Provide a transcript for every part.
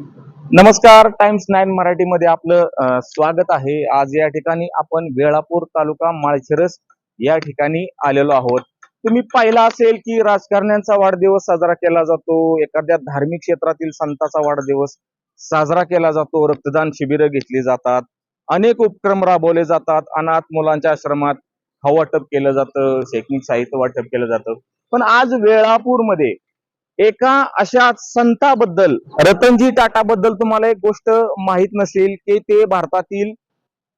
नमस्कार times nine मराठीमध्ये आपलं स्वागत आहे. आज या ठिकाणी आपण वेळापूर तालुका माळशिरस या ठिकाणी आलेलो आहोत. तुम्ही पाहिला असेल की राजकारण्यांचा वाढदिवस साजरा केला जातो. एखाद्या धार्मिक क्षेत्रातील संतांचा वाढदिवस साजरा केला जातो. रक्तदान शिबिरं घेतली जातात. अनेक उपक्रम राबवले जातात. अनाथ मुलांच्या आश्रमात हवाटप केलं जातं. शैक्षणिक साहित्य वाटप केलं जातं. पण आज वेळापूरमध्ये एका अशा संताबद्दल रतनजी टाटा बद्दल तुम्हाला एक गोष्ट माहीत नसेल की ते भारतातील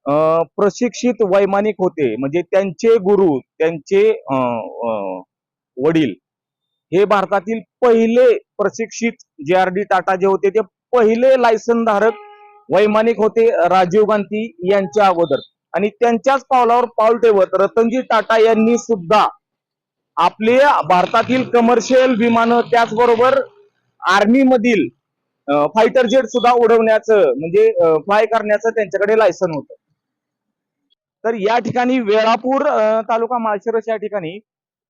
अं, प्रशिक्षित वैमानिक होते. म्हणजे त्यांचे गुरु त्यांचे अं, अं, वडील हे भारतातील पहिले प्रशिक्षित जे आर डी टाटा जे होते ते पहिले लायसन धारक वैमानिक होते राजीव गांधी यांच्या अगोदर. आणि त्यांच्याच पावलावर पाऊल ठेवत रतनजी टाटा यांनी सुद्धा आपले भारतातील कमर्शियल विमानं त्याचबरोबर आर्मी मधील फायटर जेट सुद्धा उडवण्याचं म्हणजे फ्लाय करण्याचं त्यांच्याकडे लायसन होतं. तर या ठिकाणी वेळापूर तालुका माळशिरस या ठिकाणी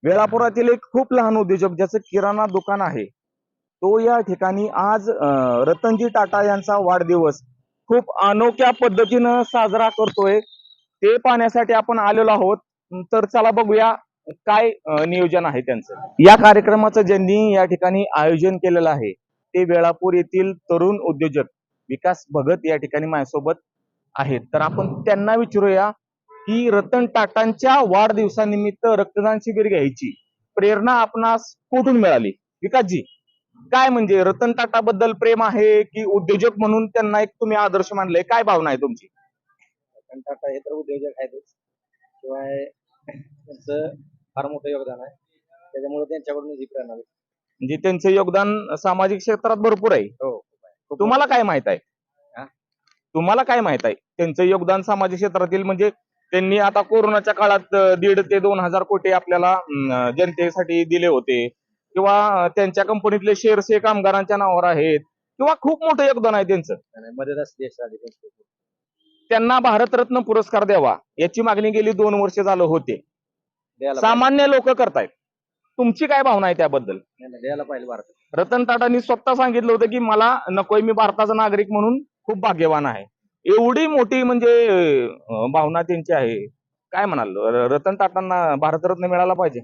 वेळापुरातील एक खूप लहान उद्योजक ज्याचं किराणा दुकान आहे तो या ठिकाणी आज रतनजी टाटा यांचा वाढदिवस खूप अनोख्या पद्धतीनं साजरा करतोय. ते पाहण्यासाठी आपण आलेलो आहोत. तर चला बघूया काय नियोजन आहे त्यांचं? या कार्यक्रमाचं ज्यांनी या ठिकाणी आयोजन केलेलं आहे ते वेळापूर येथील तरुण उद्योजक विकास भगत या ठिकाणी माझ्यासोबत आहेत. तर आपण त्यांना विचारूया की रतन टाटांच्या वाढदिवसानिमित्त रक्तदान शिबिर घ्यायची प्रेरणा आपणास कुठून मिळाली? विकासजी काय म्हणजे रतन टाटा बद्दल प्रेम आहे की उद्योजक म्हणून त्यांना एक तुम्ही आदर्श मानले? काय भावना आहे तुमची? रतन टाटा हे तर उद्योजक आहेतच. शिवाय त्यांचं फार मोठं योगदान आहे. त्याच्यामुळे त्यांच्याकडून ही प्रेरणा भेटते. म्हणजे त्यांचं योगदान सामाजिक क्षेत्रात भरपूर आहे. हो तुम्हाला काय माहीत आहे? हा? तुम्हाला काय माहीत आहे? त्यांचं योगदान सामाजिक क्षेत्रातील म्हणजे त्यांनी आता कोरोनाच्या काळात अं, दीड ते दोन हजार कोटी आपल्याला अं, जनतेसाठी दिले होते. किंवा अं, त्यांच्या कंपनीतले शेअर्स हे कामगारांच्या नावावर आहेत. किंवा खूप मोठं योगदान आहे त्यांचं. आणि देशासाठी त्यांचं त्यांना भारतरत्न पुरस्कार द्यावा. याची मागणी गेली दोन वर्ष झालं होते. सामान्य लोक करतायत. तुमची काय भावना आहे त्याबद्दल? द्यायला पाहिजे भारत. रतन टाटांनी स्वतः सांगितलं होतं की मला नकोय मी भारताचा नागरिक म्हणून खूप भाग्यवान आहे. एवढी मोठी म्हणजे भावना त्यांची आहे. काय म्हणाल? रतन टाटांना भारतरत्न मिळाला पाहिजे.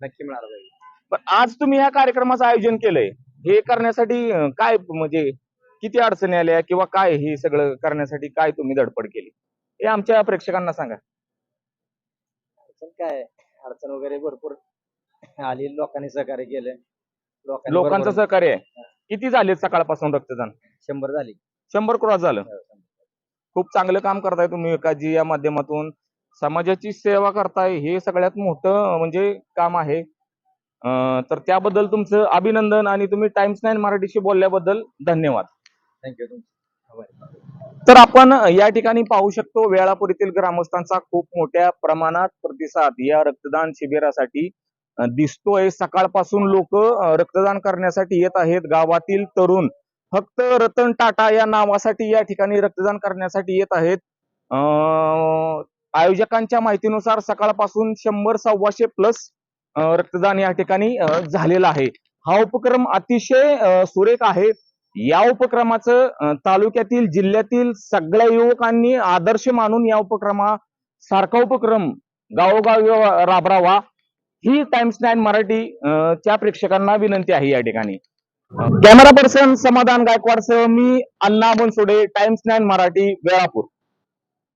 नक्की मिळालं पाहिजे. पण आज तुम्ही ह्या कार्यक्रमाचं आयोजन केलंय. हे करण्यासाठी काय म्हणजे किती अडचणी आल्या किंवा काय हे सगळं करण्यासाठी काय तुम्ही धडपड केली? हे आमच्या प्रेक्षकांना सांगा. अडचण काय? अडचण वगैरे भरपूर आली. लोकांनी सहकार्य केलं. लोकांनी लोकांचं बरोबर- सहकार्य? आहे किती झाले सकाळपासून रक्तदान? शंभर झाली. शंभर क्रॉस झालं. हो. खूप चांगलं काम करताय तुम्ही विकासजी या माध्यमातून. समाजाची सेवा करताय हे सगळ्यात मोठं म्हणजे काम आहे. अं, तर त्याबद्दल तुमचं अभिनंदन आणि तुम्ही टाइम्स नाईन मराठीशी बोलल्याबद्दल धन्यवाद. थँक्यू तर आपण या ठिकाणी पाहू शकतो वेळापूर येथील ग्रामस्थांचा खूप मोठ्या प्रमाणात प्रतिसाद या रक्तदान शिबिरासाठी दिसतोय. सकाळपासून लोक रक्तदान करण्यासाठी येत आहेत. गावातील तरुण फक्त रतन टाटा या नावासाठी या ठिकाणी रक्तदान करण्यासाठी येत आहेत. आयोजकांच्या माहितीनुसार सकाळपासून शंभर सव्वाशे प्लस रक्तदान या ठिकाणी झालेलं आहे. हा उपक्रम अतिशय सुरेख आहे. या उपक्रमाचं तालुक्यातील जिल्ह्यातील सगळ्या युवकांनी आदर्श मानून या उपक्रमा सारखा उपक्रम गावोगावी राबरावा. ही टाइम्स नाईन मराठी च्या प्रेक्षकांना विनंती आहे या ठिकाणी. कॅमेरा पर्सन समाधान गायकवाडसह मी अण्णा बनसोडे टाइम्स नाईन मराठी वेळापूर.